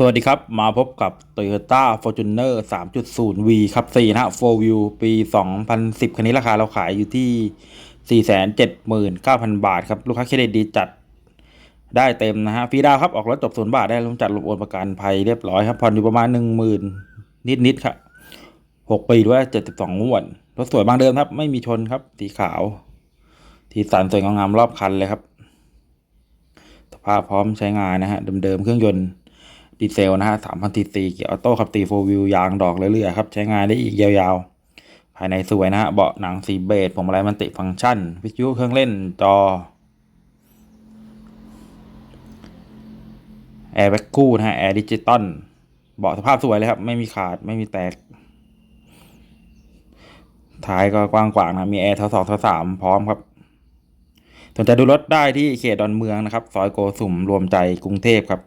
สวัสดีครับ มาพบกับ Toyota Fortuner 3.0V ครับ4นะฮะ4 View ปี 2010 คันนี้ราคาเราขายอยู่ที่ 479,000 บาทครับ ลูกค้าเครดิตดีจัดได้เต็มนะฮะฟรีดาวครับ ออกรถจบศูนย์บาทได้ลงจัดลงโอนประกันภัยเรียบร้อยครับ ผ่อนอยู่ประมาณ 10,000 นิดๆครับ 6 ปีด้วย 72งวดรถสวยบางเดิมครับ ไม่มีชนครับ สีขาว ทีสันสวยงามรอบคันเลยครับ สภาพพร้อมใช้งานนะฮะเดิมๆเครื่องยนต์ ดีเซลนะฮะ3,000ซีซีเกียร์ออโต้ขับตีโฟวิวยางดอกเรื่อยๆครับ ใช้งานได้อีกยาวๆ ภายในสวยนะฮะ เบาะหนังสีเบจผมอะไรมันติฟังก์ชัน วิทยุเครื่องเล่นจอแอร์แบ็กคู่นะฮะ แอร์ดิจิตอลเบาะสภาพสวยเลยครับ ไม่มีขาดไม่มีแตก ท้ายก็กว้างขวางนะ มีแอร์ทั้งสองทั้งสามพร้อมครับสนใจดูรถได้ที่เขตดอนเมืองนะครับ ซอยโกสุมรวมใจกรุงเทพครับ